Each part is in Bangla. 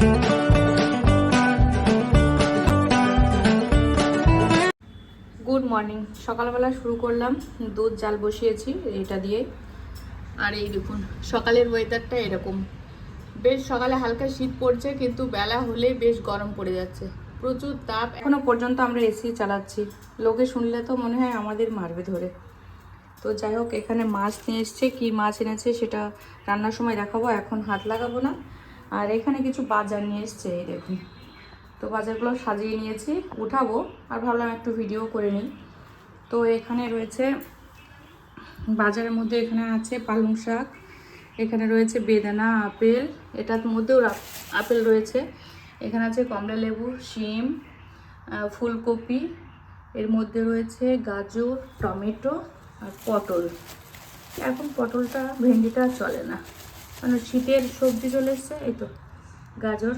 গুড মর্নিং সকালবেলা শুরু করলাম। দুধ, জাল বসিয়েছি, এটা দিয়ে। আর এই দেখুন, সকালের ওয়েদারটা এরকম। বেশ সকালে হালকা শীত পড়ছে, কিন্তু বেলা হলে বেশ গরম পড়ে যাচ্ছে। প্রচুর তাপ। এখনও পর্যন্ত আমরা এসি চালাচ্ছি। লোকে শুনলে তো মনে হয় আমাদের মারবে ধরে। তো যাই হোক, এখানে মাছ নিয়ে এসছে। কী মাছ এনেছে সেটা রান্নার সময় দেখাবো। এখন হাত লাগাবো না। আর এখানে কিছু বাজার নিয়ে এসছে, এই দেখুন। তো বাজারগুলো সাজিয়ে নিয়েছি, উঠাবো। আর ভাবলাম একটু ভিডিও করে নিই। তো এখানে রয়েছে, বাজারের মধ্যে এখানে আছে পালং শাক, এখানে রয়েছে বেদানা, আপেল, এটার মধ্যেও আপেল রয়েছে। এখানে আছে কমলা লেবু, শিম ফুলকপি, এর মধ্যে রয়েছে গাজর, টমেটো আর পটল। এখন পটলটা, ভেন্ডিটা চলে না। মানে শীতের সবজি চলে এসছে, এই তো, গাজর,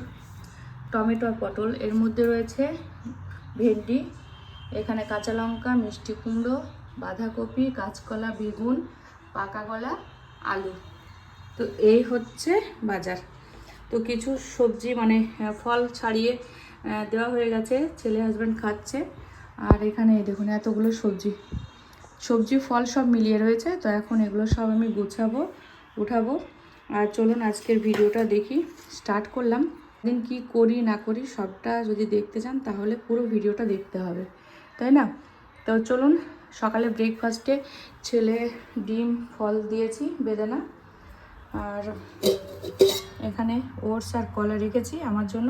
টমেটো আর পটল। এর মধ্যে রয়েছে ভেন্ডি, এখানে কাঁচা লঙ্কা, মিষ্টি কুমড়ো, বাঁধাকপি, কাঁচকলা, বেগুন, পাকা কলা, আলু। তো এই হচ্ছে বাজার। তো কিছু সবজি মানে ফল ছাড়িয়ে দেওয়া হয়ে গেছে, ছেলে হাজব্যান্ড খাচ্ছে। আর এখানে দেখুন, এতগুলো সবজি। সবজি, ফল সব মিলিয়ে রয়েছে, তো এখন এগুলো সব আমি গুছাবো, উঠাবো। আর চলুন আজকের ভিডিওটা দেখি। স্টার্ট করলাম। দিন কি করি, না করি, সবটা যদি দেখতে চান তাহলে পুরো ভিডিওটা দেখতে হবে। তাই না? তো চলুন, সকালে ব্রেকফাস্টে ছেলে ডিম, ফল দিয়েছি, বেদানা। আর এখানে ওটস আর কলা রেখেছি। আমার জন্য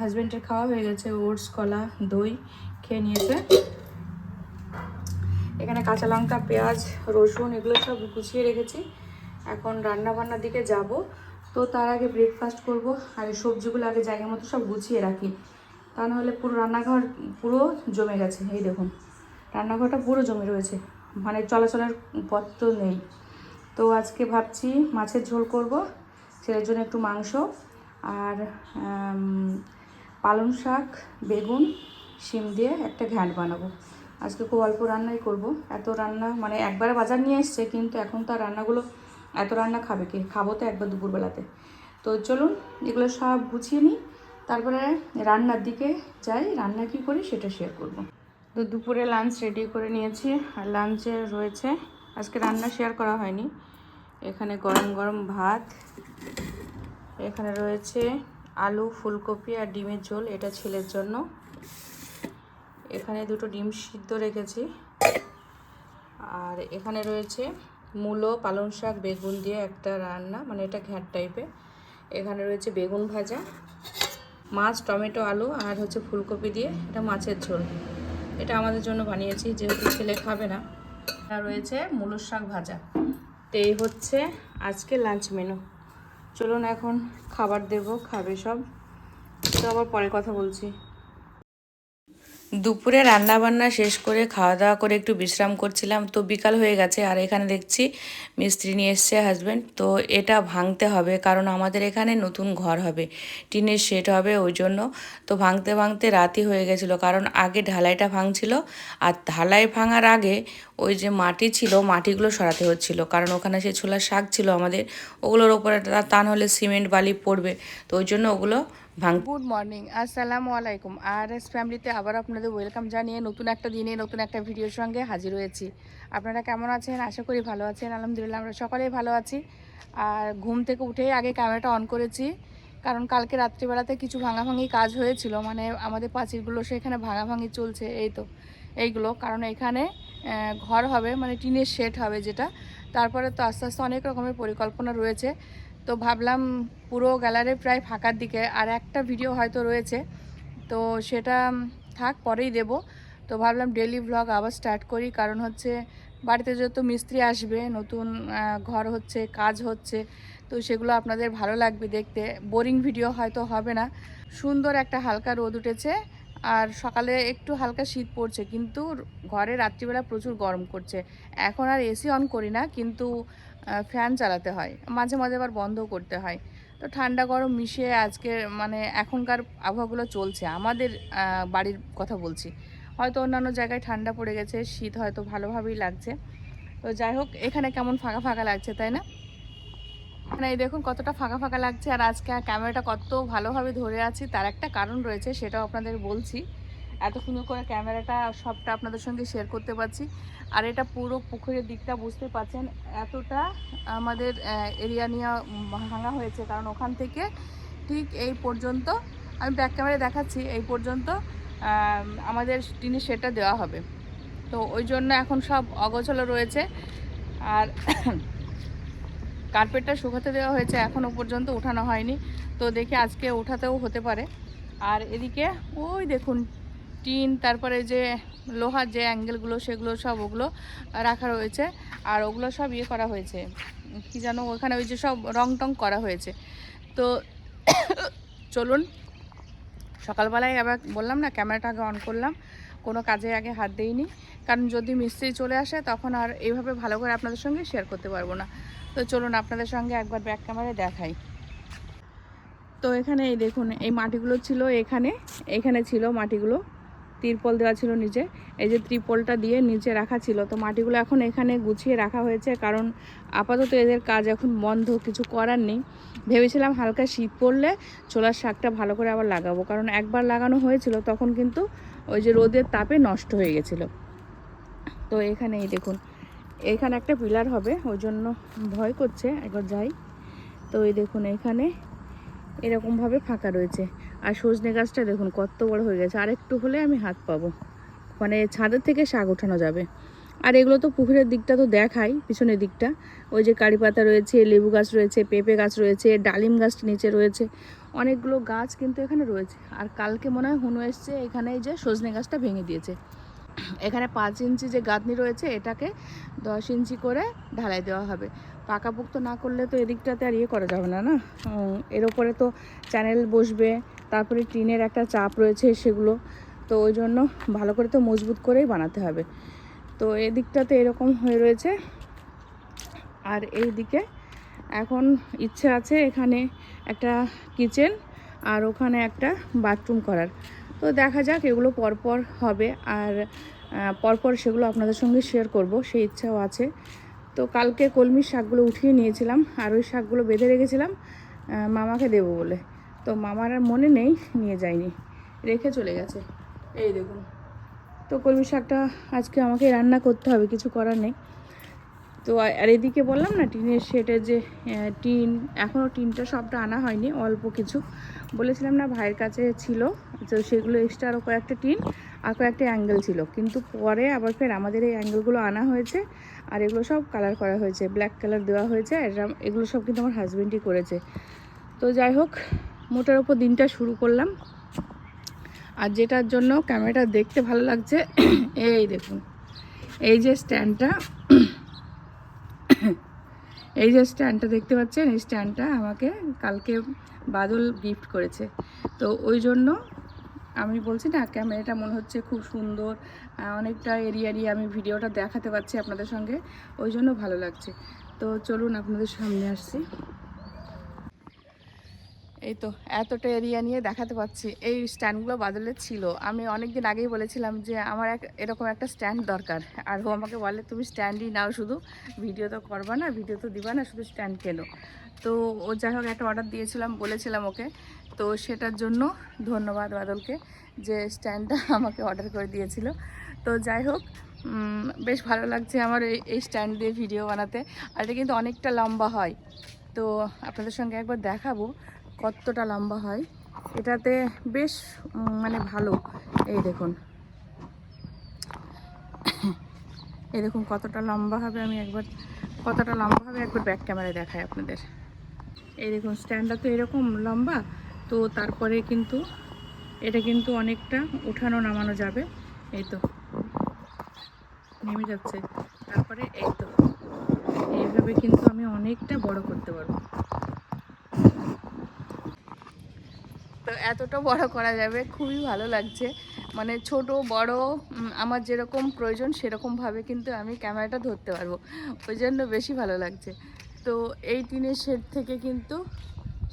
হাজব্যান্ডের খাওয়া হয়ে গেছে। ওটস, কলা, দই খেয়ে নিয়েছে। এখানে কাঁচা লঙ্কা, পেঁয়াজ, রসুন এগুলো সব গুছিয়ে রেখেছি। এখন রান্না বান্নার দিকে যাব। তো তার আগে ব্রেকফাস্ট করব। আর এই সবজিগুলো আগে জায়গা মতো সব গুছিয়ে রাখি। তা নাহলে পুরো রান্নাঘর পুরো জমে গেছে। এই দেখুন, রান্নাঘরটা পুরো জমে রয়েছে। মানে চলাচলের পথ তো নেই। তো আজকে ভাবছি মাছের ঝোল করব, ছেলের জন্য একটু মাংস আর পালং শাক, বেগুন, শিম দিয়ে একটা ঘ্যাঁট বানাবো। আজকে খুব অল্প রান্নাই করব। এত রান্না মানে একবারে বাজার নিয়ে এসছে, কিন্তু এখন তো আর রান্নাগুলো এত রান্না খাবে কি? খাব তো একবার দুপুরবেলাতে। তো চলুন, এগুলো সব গুছিয়ে নিই। তারপরে রান্নার দিকে যাই, রান্না কি করি সেটা শেয়ার করব। তো দুপুরে লাঞ্চ রেডি করে নিয়েছি। আর লাঞ্চে রয়েছে, আজকে রান্না শেয়ার করা হয়নি। এখানে গরম গরম ভাত, এখানে রয়েছে আলু, ফুলকপি আর ডিমের ঝোল, এটা ছেলের জন্য। এখানে দুটো ডিম সিদ্ধ রেখেছি। আর এখানে রয়েছে মূলো, পালং শাক, বেগুন দিয়ে একটা রান্না মানে এটা ঘ্যাট টাইপের এখানে রয়েছে বেগুন ভাজা, মাছ, টমেটো, আলু, আর হচ্ছে ফুলকপি দিয়ে এটা মাছের ঝোল। এটা আমাদের জন্য বানিয়েছি, যেহেতু ছেলে খাবে না। আর রয়েছে মূলোর শাক ভাজা। তো এই হচ্ছে আজকে লাঞ্চ মেনু চলুন এখন খাবার দেব, খাবে সব। তো আবার পরে কথা বলছি। দুপুরে রান্না বান্না শেষ করে খাওয়া দাওয়া করে একটু বিশ্রাম করছিলাম, তো বিকাল হয়ে গেছে। আর এখানে দেখছি মিস্ত্রি নিয়ে এসছে হাজব্যান্ড তো এটা ভাঙতে হবে কারণ আমাদের এখানে নতুন ঘর হবে, টিনের শেড হবে ওই জন্য। তো ভাঙতে ভাঙতে রাতই হয়ে গেছিল কারণ আগে ঢালাইটা ভাঙছিল আর ঢালাই ভাঙার আগে ওই যে মাটি ছিল, মাটিগুলো সরাতে হচ্ছিল কারণ ওখানে সে ছোলা শাক ছিল আমাদের, ওগুলোর ওপরে তা নাহলে সিমেন্ট বালি পড়বে, তো ওই জন্য ওগুলো গুড মর্নিং আসসালামু আলাইকুম। আর এস ফ্যামিলিতে আবার আপনাদের ওয়েলকাম জানিয়ে নতুন একটা দিনে, নতুন একটা ভিডিওর সঙ্গে হাজির হয়েছি। আপনারা কেমন আছেন? আশা করি ভালো আছেন। আলহামদুলিল্লাহ, আমরা সকলেই ভালো আছি। আর ঘুম থেকে উঠেই আগে ক্যামেরাটা অন করেছি। কারণ কালকে রাত্রিবেলাতে কিছু ভাঙাভাঙি কাজ হয়েছিল। মানে আমাদের পাঁচিলগুলো সেখানে ভাঙাভাঙি চলছে, এই তো। এইগুলো। কারণ এখানে ঘর হবে মানে টিনের শেড হবে যেটা। তারপরে তো আস্তে আস্তে অনেক রকমের পরিকল্পনা রয়েছে। তো ভাবলাম পুরো গ্যালারি প্রায় ফাঁকার দিকে, আর একটা ভিডিও হয়তো রয়েছে। তো সেটা থাক, পরেই দেব। তো ভাবলাম ডেলি ভ্লগ আবার স্টার্ট করি, কারণ হচ্ছে বাড়িতে যত মিস্ত্রি আসবে, নতুন ঘর হচ্ছে, কাজ হচ্ছে, তো সেগুলো আপনাদের ভালো লাগবে দেখতে। বোরিং ভিডিও হয়তো হবে না। সুন্দর একটা হালকা রোদ উঠেছে, আর সকালে একটু হালকা শীত পড়ছে, কিন্তু ঘরে রাত্রিবেলা প্রচুর গরম করছে। এখন আর এসি অন করি না, কিন্তু ফ্যান চালাতে হয়। মাঝে মাঝে আবার বন্ধ করতে হয়। তো ঠান্ডা গরম মিশিয়ে আজকে মানে এখনকার আবহাওয়াগুলো চলছে। আমাদের বাড়ির কথা বলছি। হয়তো অন্যান্য জায়গায় ঠান্ডা পড়ে গেছে, শীত হয়তো ভালোভাবেই লাগছে। তো যাই হোক, এখানে কেমন ফাঁকা ফাঁকা লাগছে, তাই না? মানে এই দেখুন কতটা ফাঁকা ফাঁকা লাগছে, আর আজকে ক্যামেরাটা কত ভালোভাবে ধরে আছি, তার একটা কারণ রয়েছে, সেটাও আপনাদের বলছি। এত সুন্দর করে ক্যামেরাটা সবটা আপনাদের সঙ্গে শেয়ার করতে পারছি। আর এটা পুরো পুকুরের দিকটা বুঝতে পারছেন, এতটা আমাদের এরিয়া নিয়ে ভাঙা হয়েছে। কারণ ওখান থেকে ঠিক এই পর্যন্ত, আমি ব্যাক ক্যামেরায় দেখাচ্ছি, এই পর্যন্ত আমাদের টিনের শেডটা দেওয়া হবে। তো ওই জন্য এখন সব অগোছালো রয়েছে। আর কার্পেটটা শুকাতে দেওয়া হয়েছে এখনও পর্যন্ত উঠানো হয়নি। তো দেখি আজকে উঠাতেও হতে পারে। আর এদিকে, ওই দেখুন টিন, তারপরে যে লোহার যে অ্যাঙ্গেলগুলো, সেগুলো সব ওগুলো রাখা রয়েছে। আর ওগুলো সব ইয়ে করা হয়েছে। কি যেন ওখানে ওই যে সব রং টং করা হয়েছে। তো চলুন, সকালবেলায় আবার বললাম না, ক্যামেরাটা আগে অন করলাম। কোনো কাজে আগে হাত দেইনি। কারণ যদি মিস্ত্রি চলে আসে, তখন আর এইভাবে ভালো করে আপনাদের সঙ্গে শেয়ার করতে পারব না। তো চলুন, আপনাদের সঙ্গে একবার ব্যাক ক্যামেরায় দেখাই। তো এখানে এই দেখুন, এই মাটিগুলো ছিল এখানে। এখানে ছিল মাটিগুলো। তিরপল দেওয়া ছিল নিচে। এই যে ত্রিপলটা দিয়ে নিচে রাখা ছিল। তো মাটিগুলো এখন এখানে গুছিয়ে রাখা হয়েছে। কারণ আপাতত এদের কাজ এখন বন্ধ, কিছু করার নেই। ভেবেছিলাম হালকা শীত পড়লে ছোলার শাকটা ভালো করে আবার লাগাবো। কারণ একবার লাগানো হয়েছিল, তখন কিন্তু ওই যে রোদের তাপে নষ্ট হয়ে গেছিল। তো এখানে এই দেখুন, এখানে একটা পিলার হবে, ওই জন্য ভয় করছে। একবার যাই। তো এই দেখুন, এখানে এরকমভাবে ফাঁকা রয়েছে। আর সজনে গাছটা দেখুন, কত বড় হয়ে গেছে। আর একটু হলে আমি হাত পাবো। মানে ছাদের থেকে শাক ওঠানো যাবে। আর এগুলো তো পুকুরের দিকটা তো দেখাই, পিছনের দিকটা। ওই যে কারি পাতা রয়েছে, লেবু গাছ রয়েছে, পেঁপে গাছ রয়েছে, ডালিম গাছ নিচে রয়েছে। অনেকগুলো গাছ কিন্তু এখানে রয়েছে। আর কালকে মনে হয় হুনু এসছে, এখানে এই যে সজনে গাছটা ভেঙে দিয়েছে। এখানে পাঁচ ইঞ্চি যে গাঁথনি রয়েছে, এটাকে দশ ইঞ্চি করে ঢালাই দেওয়া হবে। পাকাপোক্ত না করলে তো এদিকটাতে আর ইয়ে করা যাবে না না? এর ওপরে তো চ্যানেল বসবে তারপরে টিনের একটা চাপ রয়েছে সেগুলো, তো ওই জন্য ভালো করে তো মজবুত করেই বানাতে হবে। তো এদিকটাতে এরকম হয়ে রয়েছে। আর এই দিকে এখন ইচ্ছে আছে এখানে একটা কিচেন আর ওখানে একটা বাথরুম করার। তো দেখা যাক, এগুলো পরপর হবে আর পরপর সেগুলো আপনাদের সঙ্গে শেয়ার করব, সেই ইচ্ছাও আছে। তো কালকে কলমির শাকগুলো উঠিয়ে নিয়েছিলাম আর ওই শাকগুলো বেঁধে রেখেছিলাম মামাকে দেবো বলে। তো মামার আর মনে নেই, নিয়ে যায়নি। রেখে চলে গেছে। এই দেখুন, তো কলমি শাকটা আজকে আমাকে রান্না করতে হবে, কিছু করার নেই। তো আর এদিকে বললাম না, টিনের শেডের যে টিন এখনও টিনটা সবটা আনা হয়নি, অল্প কিছু। বলেছিলাম না ভাইয়ের কাছে ছিল, তো সেগুলো এক্সট্রা আরও কয়েকটা টিন আর কয়েকটা অ্যাঙ্গেল ছিল। কিন্তু পরে আবার ফের আমাদের এই অ্যাঙ্গেলগুলো আনা হয়েছে আর এগুলো সব কালার করা হয়েছে ব্ল্যাক কালার দেওয়া হয়েছে, আর এগুলো সব কিন্তু আমার হাজব্যান্ডই করেছে। তো যাই হোক মোটার ওপর দিনটা শুরু করলাম। আর যেটার জন্য ক্যামেরাটা দেখতে ভালো লাগছে, এই দেখুন, এই যে স্ট্যান্ডটা, এই যে স্ট্যান্ডটা দেখতে পাচ্ছেন, এই স্ট্যান্ডটা আমাকে কালকে বাদল গিফট করেছে। তো ওই জন্য আমি বলছি না, ক্যামেরাটা মনে হচ্ছে খুব সুন্দর অনেকটা এরিয়া নিয়ে আমি ভিডিওটা দেখাতে পারছি আপনাদের সঙ্গে, ওই জন্য ভালো লাগছে। তো চলুন আপনাদের সামনে আসছি। এই তো, এতটা এরিয়া নিয়ে দেখাতে পাচ্ছি। এই স্ট্যান্ডগুলো বাদলের ছিল। আমি অনেক দিন আগেই বলেছিলাম যে আমার এক, এরকম একটা স্ট্যান্ড দরকার। আর ও আমাকে বলে, তুমি স্ট্যান্ডই নাও শুধু। ভিডিও তো করবা না ভিডিও তো দিবা না, শুধু স্ট্যান্ড কেনো? তো ও যাই হোক, একটা অর্ডার দিয়েছিলাম, বলেছিলাম ওকে। তো সেটার জন্য ধন্যবাদ বাদলকে যে স্ট্যান্ডটা আমাকে অর্ডার করে দিয়েছিল। তো যাই হোক বেশ ভালো লাগছে আমার এই এই স্ট্যান্ড দিয়ে ভিডিও বানাতে। আর এটা কিন্তু অনেকটা লম্বা হয়। তো আপনাদের সঙ্গে একবার দেখাবো। কতটা লম্বা হয়, এটাতে বেশ মানে ভালো। এই দেখুন। এই দেখুন কতটা লম্বা হবে, আমি একবার, কতটা লম্বা হবে একবার ব্যাক ক্যামেরায় দেখাই আপনাদের। এই দেখুন স্ট্যান্ডটা তো এরকম লম্বা, তো তারপরে কিন্তু এটা কিন্তু অনেকটা উঠানো নামানো যাবে। এই তো, নেমে যাচ্ছে। তারপরে এই তো, এইভাবে কিন্তু আমি অনেকটা বড় করতে পারব। এতটা বড় করা যাবে, খুবই ভালো লাগছে। মানে ছোট, বড় আমার যেরকম প্রয়োজন সেরকমভাবে কিন্তু আমি ক্যামেরাটা ধরতে পারব। ওই জন্য বেশি ভালো লাগছে। তো এই টিনের শেড থেকে কিন্তু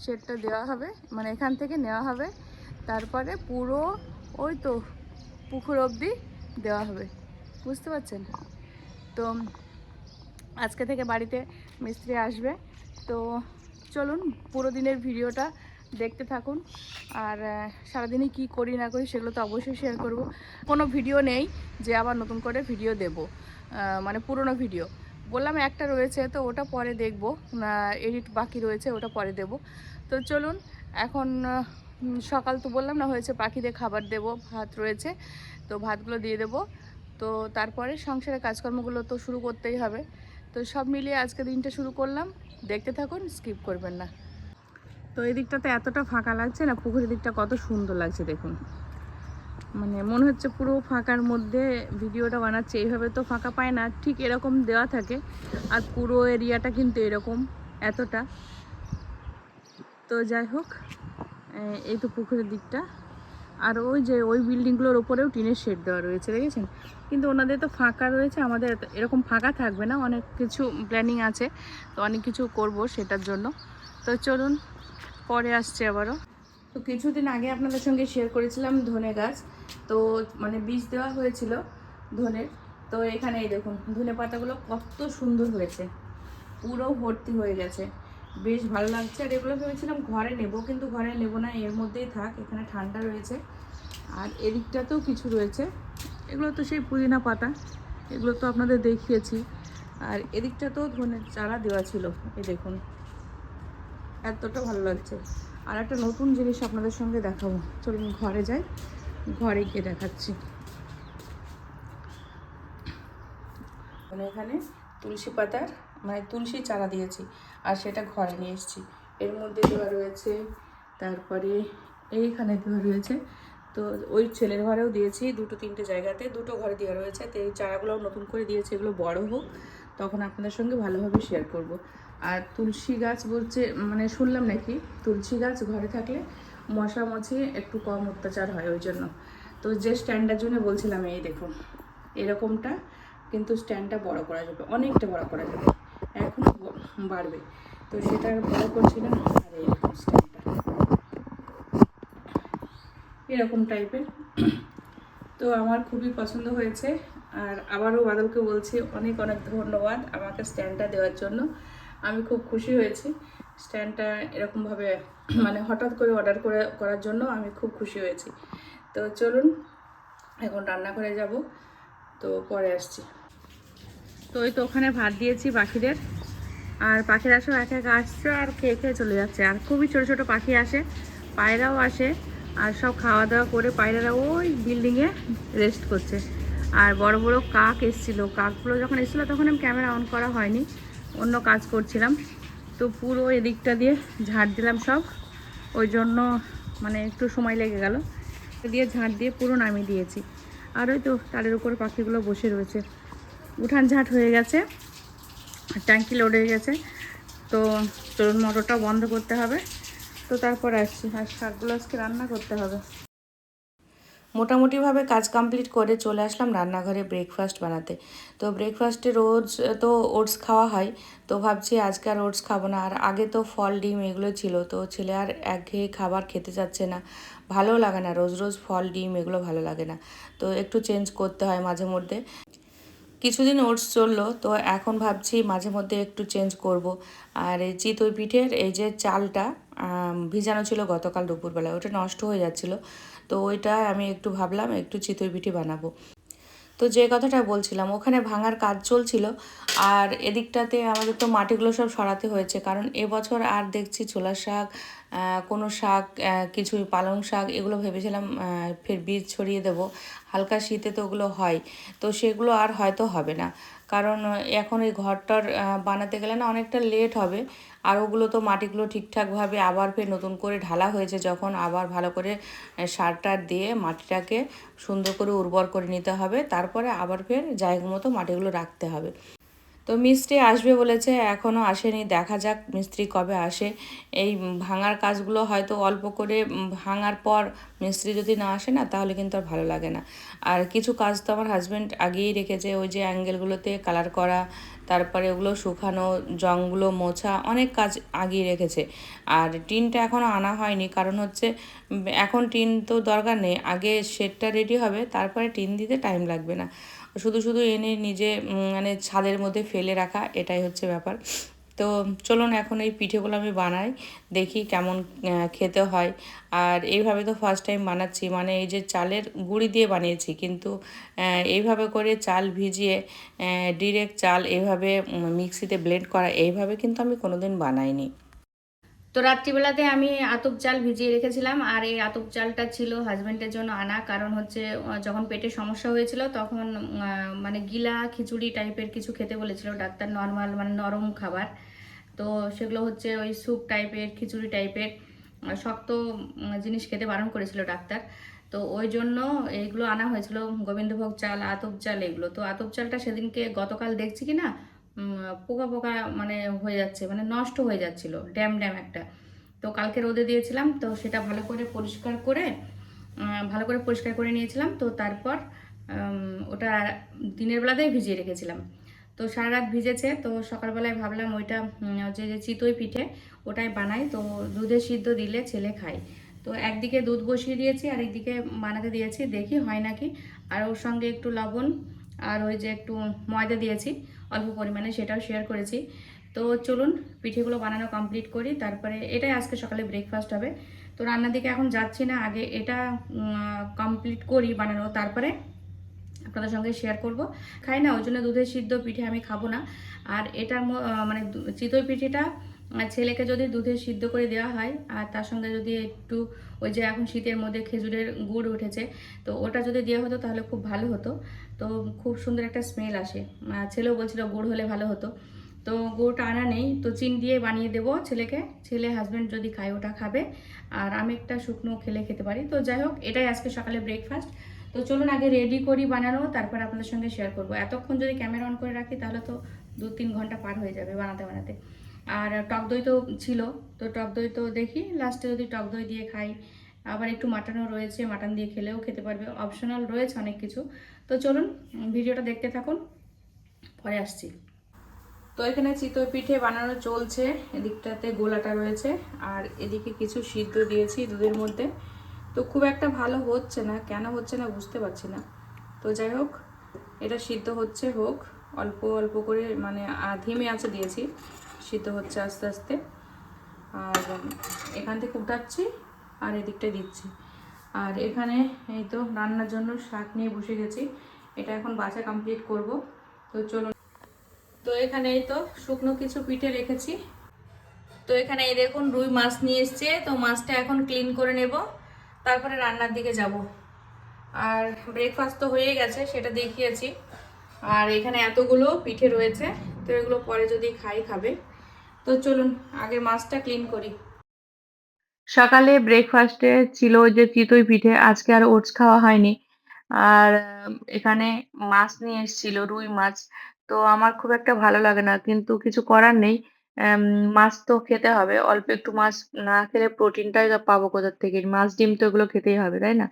শেডটা দেওয়া হবে মানে এখান থেকে নেওয়া হবে। তারপরে পুরো, ওই তো পুকুর অবধি দেওয়া হবে। বুঝতে পারছেন? তো আজকে থেকে বাড়িতে মিস্ত্রি আসবে। তো চলুন পুরো দিনের ভিডিওটা দেখতে থাকুন। আর সারাদিনে কি করি না করি সেগুলো তো অবশ্যই শেয়ার করব। কোনো ভিডিও নেই যে আবার নতুন করে ভিডিও দেব। মানে পুরনো ভিডিও বললাম একটা রয়েছে, তো ওটা পরে দেখব। এডিট বাকি রয়েছে, ওটা পরে দেব। তো চলুন, এখন সকাল তো বললাম না, হয়েছে পাখিদের খাবার দেব, ভাত রয়েছে। তো ভাতগুলো দিয়ে দেব। তো তারপরে সংসারের কাজকর্মগুলো তো শুরু করতেই হবে। তো সব মিলিয়ে আজকে দিনটা শুরু করলাম। দেখতে থাকুন স্কিপ করবেন না। তো এই দিকটাতে এতটা ফাঁকা লাগছে না, পুকুরের দিকটা কত সুন্দর লাগছে দেখুন। মানে মনে হচ্ছে পুরো ফাঁকার মধ্যে ভিডিওটা বানাচ্ছে, এইভাবে তো ফাঁকা পায় না, ঠিক এরকম দেওয়া থাকে। আর পুরো এরিয়াটা কিন্তু এরকম, এতটা। তো যাই হোক এই তো পুকুরের দিকটা। আর ওই যে, ওই বিল্ডিংগুলোর ওপরেও টিনের শেড দেওয়া রয়েছে, দেখেছেন? কিন্তু ওনাদের তো ফাঁকা রয়েছে, আমাদের এরকম ফাঁকা থাকবে না, অনেক কিছু প্ল্যানিং আছে, তো অনেক কিছু করব সেটার জন্য। তো চলুন পরে আসছে আবারও। তো কিছুদিন আগে আপনাদের সঙ্গে শেয়ার করেছিলাম ধনে গাছ। তো মানে বীজ দেওয়া হয়েছিল ধনের। তো এখানে এই দেখুন, ধনে পাতাগুলো কত সুন্দর হয়েছে। পুরো ভর্তি হয়ে গেছে। বেশ ভালো লাগছে। আর এগুলো ভেবেছিলাম ঘরে নেব, কিন্তু ঘরে নেব না, এর মধ্যেই থাক, এখানে ঠান্ডা রয়েছে। আর এদিকটাতেও কিছু রয়েছে। এগুলো তো সেই পুদিনা পাতা, এগুলো তো আপনাদের দেখিয়েছি। আর এদিকটাতেও ধনের চারা দেওয়া ছিল, এই দেখুন। এতটা ভালো লাগছে। আর একটা নতুন জিনিস আপনাদের সঙ্গে দেখাবো। চলুন ঘরে যাই, ঘরে গিয়ে দেখাচ্ছি। মানে এখানে তুলসী পাতার মানে তুলসী চারা দিয়েছি, আর সেটা ঘরে নিয়ে এসেছি। এর মধ্যে দেওয়া রয়েছে, তারপরে এইখানে দেওয়া রয়েছে। তো ওই ছেলের ঘরেও দিয়েছি, দুটো তিনটে জায়গাতে। দুটো ঘরে দেওয়া রয়েছে, তো এই চারাগুলোও নতুন করে দিয়েছি, এগুলো বড় হোক। তখন আপনাদের সঙ্গে ভালোভাবে শেয়ার করব। আর তুলসী গাছ বলছে মানে শুনলাম নাকি, তুলসী গাছ ঘরে থাকলে মশা মছি একটু কম অত্যাচার হয় ওই জন্য। তো যে স্ট্যান্ডার জন্য বলছিলাম, এই দেখুন, এরকমটা কিন্তু স্ট্যান্ডটা বড় করা যাবে, অনেকটা বড় করা যাবে এখনও বাড়বে। তো সেটা বড় করছিলাম, আর এই দেখুন স্ট্যান্ডটা। এরকম টাইপের। তো আমার খুবই পছন্দ হয়েছে, আর আবারও বাদলকে বলছি, অনেক অনেক ধন্যবাদ আমাকে স্ট্যান্ডটা দেওয়ার জন্য। আমি খুব খুশি হয়েছি। স্ট্যান্ডটা এরকমভাবে মানে হঠাৎ করে অর্ডার করে, করার জন্য আমি খুব খুশি হয়েছি। তো চলুন, এখন রান্নাঘরে যাব। তো পরে আসছি। তো ওই তো ওখানে ভাত দিয়েছি পাখিদের। আর পাখিরা সব এক এক আসছে আর খেয়ে খেয়ে চলে যাচ্ছে। আর খুবই ছোট ছোট পাখি আসে, পায়রাও আসে। আর সব খাওয়া দাওয়া করে পায়রারা ওই বিল্ডিংয়ে রেস্ট করছে। আর বড় বড় কাক এসেছিল। কাকগুলো যখন এসেছিল তখন আমি ক্যামেরা অন করা হয়নি। অন্য কাজ করছিলাম। তো পুরো এদিকটা দিয়ে ঝাড় দিলাম সব। ওই জন্য মানে একটু সময় লেগে গেল। দিয়ে ঝাড় দিয়ে পুরো নামিয়ে দিয়েছি। আর ওই তো তারের উপর পাখিগুলো বসে রয়েছে। উঠান ঝাঁট হয়ে গেছে। ট্যাঙ্কি লোড হয়ে গেছে। তো চলুন মোটরটা বন্ধ করতে হবে। তো তারপর আসছি। আর শাকগুলো আজকে রান্না করতে হবে। মোটামুটিভাবে কাজ কমপ্লিট করে চলে আসলাম রান্নাঘরে ব্রেকফাস্ট বানাতে। তো ব্রেকফাস্টে রোজ তো ওটস খাওয়া হয়, তো ভাবছি আজকে আর ওটস খাব না। আর আগে তো ফল, ডিম এগুলো ছিল, তো ছেলে আর একঘেয়ে খাবার খেতে যাচ্ছে না। ভালো লাগে না, রোজ রোজ ফল, ডিম এগুলো ভালো লাগে না। তো একটু চেঞ্জ করতে হয় মাঝে মধ্যে। কিছুদিন ওটস চলল, তো এখন ভাবছি মাঝে মধ্যে একটু চেঞ্জ করব। আর এই চিতই পিঠের এই যে চালটা ভিজানো ছিল গতকাল দুপুরবেলা ওটা নষ্ট হয়ে যাচ্ছিল। তো ওইটা আমি একটু ভাবলাম, একটু চিতই পিঠি বানাবো। তো যে কথাটা বলছিলাম, ওখানে ভাঙার কাজ চলছিল, আর এদিকটাতে আমাদের তো মাটিগুলো সব সরাতে হয়েছে, কারণ এবছর আর দেখছি ছোলা শাক কোনো শাক কিছু পালং শাক, এগুলো ভেবেছিলাম ফের বীজ ছড়িয়ে দেব। হালকা শীতে তো ওগুলো হয়। তো সেগুলো আর হয়তো হবে না। কারণ এখন এই ঘরটার বানাতে গেলে না অনেকটা লেট হবে। আর ওগুলো তো মাটিগুলো ঠিকঠাকভাবে আবার ফের নতুন করে ঢালা হয়েছে যখন আবার ভালো করে সার টার দিয়ে মাটিটাকে সুন্দর করে উর্বর করে নিতে হবে। তারপরে আবার ফের জায়গা মতো মাটিগুলো রাখতে হবে। তো মিস্ত্রি আসবে বলেছে এখনও আসেনি, দেখা যাক মিস্ত্রি কবে আসে। এই ভাঙার কাজগুলো হয়তো অল্প করে ভাঙার পর মিস্ত্রি যদি না আসে না, তাহলে কিন্তু আর ভালো লাগে না। আর কিছু কাজ তো আমার হাজব্যান্ড আগেই রেখেছে, ওই যে অ্যাঙ্গেলগুলোতে কালার করা, তারপরে ওগুলো শুকানো, জংগুলো মোছা, অনেক কাজ আগিয়ে রেখেছে। আর টিনটা এখনও আনা হয়নি, কারণ হচ্ছে এখন টিন তো দরকার নেই, আগে শেডটা রেডি হবে, তারপরে টিন দিতে টাইম লাগবে না। শুধু শুধু এনে নিজে মানে ছাদের মধ্যে ফেলে রাখা, এটাই হচ্ছে ব্যাপার। তো চলুন এখন এই পিঠেগুলো আমি বানাই, দেখি কেমন খেতে হয়। আর এইভাবে তো ফার্স্ট টাইম বানাচ্ছি মানে এই যে চালের গুঁড়ি দিয়ে বানিয়েছি, কিন্তু এইভাবে করে চাল ভিজিয়ে ডিরেক্ট চাল এইভাবে মিক্সিতে ব্লেন্ড করা, এইভাবে কিন্তু আমি কোনোদিন বানাইনি। তো রাত্রিবেলাতে আমি আতপ চাল ভিজিয়ে রেখেছিলাম, আর এই আতপ চালটা ছিল হাজব্যান্ডের জন্য আনা। কারণ হচ্ছে যখন পেটে সমস্যা হয়েছিল তখন মানে গিলা খিচুড়ি টাইপের কিছু খেতে বলেছিল ডাক্তার নর্মাল মানে নরম খাবার। তো সেগুলো হচ্ছে ওই স্যুপ টাইপের খিচুড়ি টাইপের শক্ত জিনিস খেতে বারণ করেছিল ডাক্তার। তো ওই জন্য এইগুলো আনা হয়েছিল। গোবিন্দভোগ চাল, আতপ চাল এগুলো। তো আতপ চালটা সেদিনকে গতকাল দেখছি কি না পোকা পোকা মানে হয়ে যাচ্ছে মানে নষ্ট হয়ে যাচ্ছিল, ড্যাম ড্যাম একটা। তো কালকে রোদে দিয়েছিলাম, তো সেটা ভালো করে পরিষ্কার করে ভালো করে পরিষ্কার করে নিয়েছিলাম, তো তারপর ওটা দিনের বেলাতেই ভিজিয়ে রেখেছিলাম। তো সারা রাত ভিজেছে, তো সকালবেলায় ভাবলাম ওইটা যে যে চিতই পিঠে, ওটাই বানাই, তো দুধে সিদ্ধ দিলে ছেলে খায়। তো একদিকে দুধ বসিয়ে দিয়েছি আর একদিকে বানাতে দিয়েছি, দেখি হয় নাকি। আর ওর সঙ্গে একটু লবণ আর ওই যে একটু ময়দা দিয়েছি, অল্প পরিমাণে সেটাও শেয়ার করেছি। তো চলুন, পিঠেগুলো বানানো কমপ্লিট করি, তারপরে এটাই আজকে সকালে ব্রেকফাস্ট হবে। তো রান্নার দিকে এখন যাচ্ছি না, আগে এটা কমপ্লিট করি বানানো, তারপরে আপনাদের সঙ্গে শেয়ার করব। খাই না, ওই জন্য দুধের সিদ্ধ পিঠে আমি খাব না। আর এটার মানে চিতই পিঠেটা ছেলেকে যদি দুধে সিদ্ধ করে দেওয়া হয়, আর তার সঙ্গে যদি একটু ওই যে এখন শীতের মধ্যে খেজুরের গুড় উঠেছে, তো ওটা যদি দেওয়া হতো তাহলে খুব ভালো হতো। তো খুব সুন্দর একটা স্মেল আসে। ছেলেও বলছিল গুড় হলে ভালো হতো। তো গুড়টা আনা নেই, তো চিন দিয়ে বানিয়ে দেবো ছেলেকে। ছেলে হাজব্যান্ড যদি খায়, ওটা খাবে। আর আমি একটা শুকনো খেলে খেতে পারি। তো যাই হোক, এটাই আজকে সকালে ব্রেকফাস্ট তো চলুন আগে রেডি করি বানানো, তারপর আপনাদের সঙ্গে শেয়ার করব। এতক্ষণ যদি ক্যামেরা অন করে রাখি, তাহলে তো দু তিন ঘণ্টা পার হয়ে যাবে বানাতে বানাতে। আর টক দই তো ছিল। তো টক দই তো দেখি লাস্টে যদি টক দই দিয়ে খাই আবার একটু মাটনও রয়েছে, মাটন দিয়ে খেলেও খেতে পারবে। অপশনাল রয়েছে অনেক কিছু। তো চলুন, ভিডিওটা দেখতে থাকুন, পরে আসছি। তো এখানে চিতই পিঠে বানানো চলছে, এদিকটাতে গোলাটা রয়েছে, আর এদিকে কিছু সিদ্ধ দিয়েছি দুধের মধ্যে। তো খুব একটা ভালো হচ্ছে না, কেন হচ্ছে না বুঝতে পারছি না। তো যাই হোক, এটা সিদ্ধ হচ্ছে হোক, অল্প অল্প করে মানে ধিমে আছে দিয়েছি, সিদ্ধ হচ্ছে আস্তে আস্তে। আর, এখান থেকে উঠাচ্ছি আর এদিকটা দিচ্ছি। আর এখানে এই তো রান্নার জন্য শাক নিয়ে বসে গেছি। এটা এখন বাছা কমপ্লিট করব। তো চলুন। তো এখানে এই তো শুকনো কিছু পিঠে রেখেছি। তো এখানে এই দেখুন রুই মাছ নিয়ে এসছে। তো মাছটা এখন ক্লিন করে নেব। তারপরে রান্নার দিকে যাব। আর ব্রেকফাস্ট তো হয়ে গেছে, সেটা দেখিয়েছি। আর এখানে এতগুলো পিঠে রয়েছে। তো এগুলো পরে যদি খাই খাবে। তো চলুন আগে মাছটা ক্লিন করি। সকালে ব্রেকফাস্টে ছিল যে চিতই পিঠে, আজকে আর ওটস খাওয়া হয়নি। আর এখানে মাছ নিয়ে এসেছিল, রুই মাছ। তো আমার খুব একটা ভালো লাগে না, কিন্তু কিছু করার নেই। মাছ তো খেতে হবে, অল্প একটু মাছ না খেলে প্রোটিনটাই পাবো কোথার থেকে? মাছ, ডিম তো এগুলো খেতেই হবে, তাই না?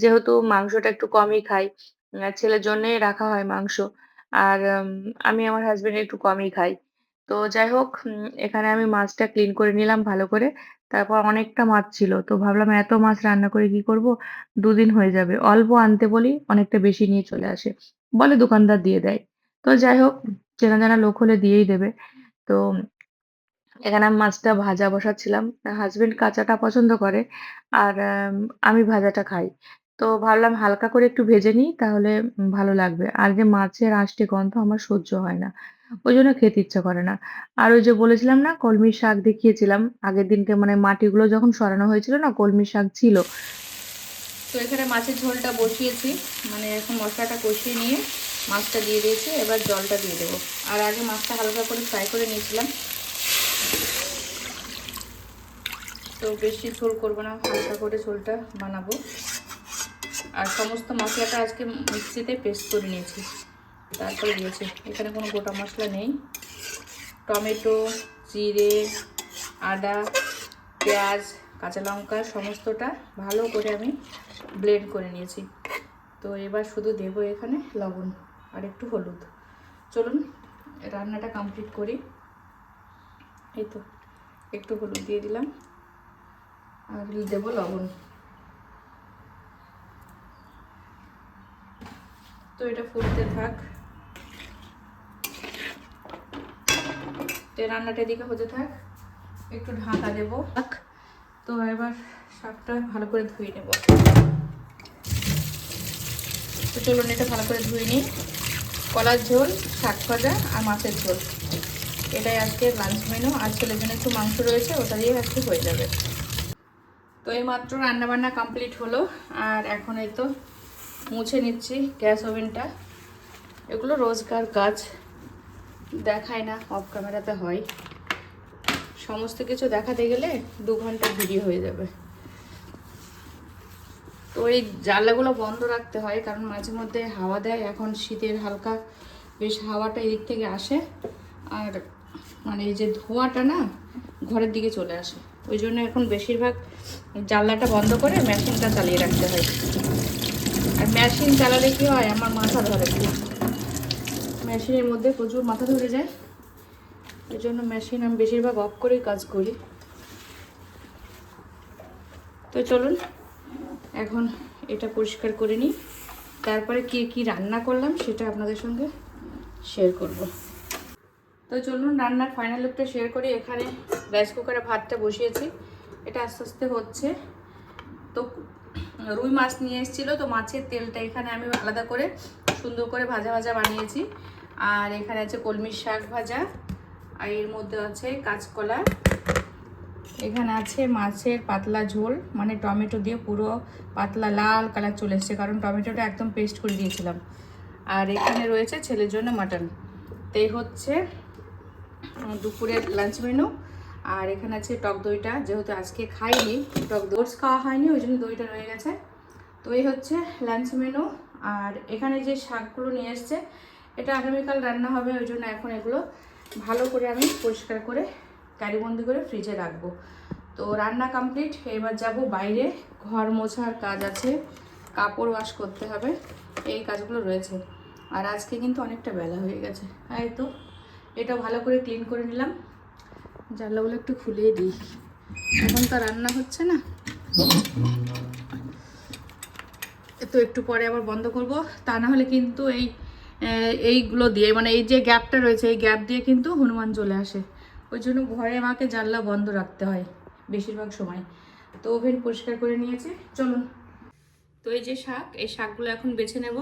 যেহেতু মাংসটা একটু কমই খাই ছেলের জন্যই রাখা হয় মাংস। আর আমি আমার হাজবেন্ড একটু কমই খাই। তো যাই হোক এখানে আমি মাছটা ক্লিন করে নিলাম ভালো করে। তারপর অনেকটা মাছ ছিল। তো ভাবলাম এত মাছ রান্না করে কি করব? দুদিন হয়ে যাবে। অল্প আনতে বলি অনেকটা বেশি নিয়ে চলে আসে। বলে দোকানদার দিয়ে দেয়। তো যাই হোক চেনা জানা লোক হলে দিয়েই দেবে। তো এখানে আমি মাছটা ভাজা বসাচ্ছিলাম। হাজবেন্ড কাঁচাটা পছন্দ করে আর আম, ভাজাটা খাই। তো ভাবলাম হালকা করে একটু ভেজে নিই তাহলে ভালো লাগবে। আর যে মাছের আঁশটে গন্ধ আমার সহ্য হয় না। ওই জন্য খেতে ইচ্ছা করে না। আর ওই যে বলেছিলাম না, কলমি শাক দেখিয়েছিলাম, আগের দিনকে মানে মাটিগুলো যখন সরানো হয়েছিল না, কলমি শাক ছিল। তো এখানে মাছের ঝোলটা বসিয়েছি মানে এখন মশলাটা কষিয়ে নিয়ে মাছটা দিয়ে দিয়েছি, এবার জলটা দিয়ে দেবো। আর আগে মাছটা হালকা করে ফ্রাই করে নিয়েছিলাম। তো বেশি ঝোল করব না, হালকা করে ঝোলটা বানাবো। আর সমস্ত মশলাটা আজকে মিক্সিতে পেস্ট করে নিয়েছি। তারপরে দিয়েছি। এখানে কোনো গোটা মশলা নেই। টমেটো, জিরে, আদা, পেঁয়াজ, কাঁচা লঙ্কা, সমস্তটা ভালো করে আমি ব্লেন্ড করে নিয়েছি। তো এবার শুধু দেবো এখানে লবণ আর একটু হলুদ। চলুন, রান্নাটা কমপ্লিট করি। এই তো, একটু হলুদ দিয়ে দিলাম। আর দেবো লবণ। তো এটা ফুটতে থাক। তো রান্নাটা এদিকে হতে থাক। একটু ঢাকা দেবো। তো এবার শাকটা ভালো করে ধুয়ে নেব। তো চলুন এটা ভালো করে ধুয়ে নিই। কলার ঝোল শাক ভাজা আর মাছের ঝোল। এটাই আজকে লাঞ্চ মেনু আর ছেলের জন্য একটু মাংস রয়েছে ওটা দিয়ে আজকে হয়ে যাবে। তো এই মাত্র রান্নাবান্না কমপ্লিট হলো। আর এখন এই তো মুছে নিচ্ছি গ্যাস ওভেনটা। এগুলো রোজকার কাজ। দেখায় না অফ ক্যামেরাতে হয়। সমস্ত কিছু দেখাতে গেলে দু ঘণ্টা ভিডিও হয়ে যাবে। তো এই জানলাগুলো বন্ধ রাখতে হয়, কারণ মাঝে মধ্যে হাওয়া দেয়। এখন শীতের হালকা বেশ হাওয়াটা এদিক থেকে আসে। আর মানে এই যে ধোঁয়াটা না, ঘরের দিকে চলে আসে। ওই জন্য এখন বেশিরভাগ জানলাটা বন্ধ করে মেশিনটা চালিয়ে রাখতে হয়। মেশিন চালালে কি হয়? আমার মাথা ধরে মেশিনের মধ্যে প্রচুর মাথা ধরে যায়। এই জন্য মেশিন আমি বেশিরভাগ অফ করেই কাজ করি। তো চলুন, এখন এটা পরিষ্কার করে নিই। তারপরে কি কি রান্না করলাম সেটা আপনাদের সঙ্গে শেয়ার করব। তো চলুন, রান্নার ফাইনাল লুকটা শেয়ার করি। এখানে রাইস কুকারে ভাতটা বসিয়েছি। এটা আস্তে আস্তে হচ্ছে। তো রুই মাছ নিয়ে এসেছিল, তো মাছের তেলটা এখানে আমি আলাদা করে সুন্দর করে ভাজা ভাজা বানিয়েছি। আর এখানে আছে কলমির শাক ভাজা, আর এর মধ্যে আছে কাঁচকলা। এখানে আছে মাছের পাতলা ঝোল মানে টমেটো দিয়ে পুরো পাতলা লাল কালার চলে এসছে, কারণ টমেটোটা একদম পেস্ট করে দিয়েছিলাম। আর এখানে রয়েছে ছেলের জন্য মাটন। তো হচ্ছে দুপুরের লাঞ্চ মেনু। আর এখানে আছে টক দইটা, যেহেতু আজকে খাইনি, টক দই খাওয়া হয়নি, ওই জন্য দইটা রয়ে গেছে। তো এই হচ্ছে লাঞ্চ মেনু আর এখানে যে শাকগুলো নিয়ে এসছে, এটা আগামীকাল রান্না হবে, ওই জন্য এখন এগুলো ভালো করে আমি পরিষ্কার করে ক্যারিবন্দি করে ফ্রিজে রাখব। তো রান্না কমপ্লিট এবার যাব বাইরে। ঘর মোছার কাজ আছে, কাপড় ওয়াশ করতে হবে, এই কাজগুলো রয়েছে। আর আজকে কিন্তু অনেকটা বেলা হয়ে গেছে। এই তো, এটা ভালো করে ক্লিন করে নিলাম। জানলাগুলো একটু খুলেই দিই। এখন তো রান্না হচ্ছে না। তো একটু পরে আবার বন্ধ করব। তা না হলে কিন্তু এই এইগুলো দিয়ে মানে এই যে গ্যাপটা রয়েছে, এই গ্যাপ দিয়ে কিন্তু হনুমান চলে আসে। ওই জন্য ঘরে আমাকে জানলা বন্ধ রাখতে হয় বেশিরভাগ সময়। তো ওভেন পরিষ্কার করে নিয়েছে। চলুন। তো এই যে শাক, এই শাকগুলো এখন বেছে নেব।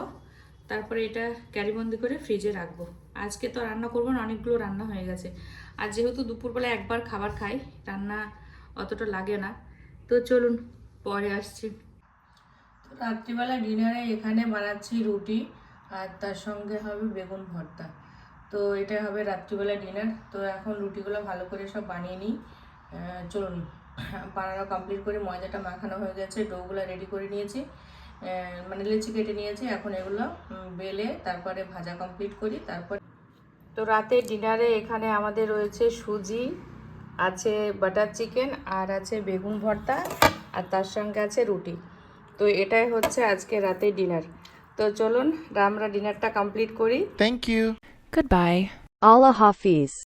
তারপরে এটা ক্যারিবন্দি করে ফ্রিজে রাখব। আজকে তো রান্না করব না, অনেকগুলো রান্না হয়ে গেছে। আর যেহেতু দুপুরবেলা একবার খাবার খাই, রান্না অতটা লাগে না। তো চলুন, পরে আসছি। রাত্রিবেলা ডিনারে এখানে বানাচ্ছি রুটি আর তার সঙ্গে হবে বেগুন ভর্তা। তো এটা হবে রাত্রিবেলা ডিনার। তো এখন রুটিগুলো ভালো করে সব বানিয়ে নিই। চলুন, বানানো কমপ্লিট করে ময়দাটা মাখানো হয়ে গেছে। ডোগুলো রেডি করে নিয়েছি। মানে লেচি কেটে নিয়েছি। এখন এগুলো বেলে তারপরে ভাজা কমপ্লিট করি। তারপর তো রাতে ডিনারে এখানে আমাদের রয়েছে সুজি আছে বাটার চিকেন আর আছে বেগুন ভর্তা আর তার সঙ্গে আছে রুটি। তো এটাই হচ্ছে আজকে রাতে ডিনার। তো চলুন আমরা ডিনারটা কমপ্লিট করি। থ্যাংক ইউ গুড বাই আল্লাহ Hafiz.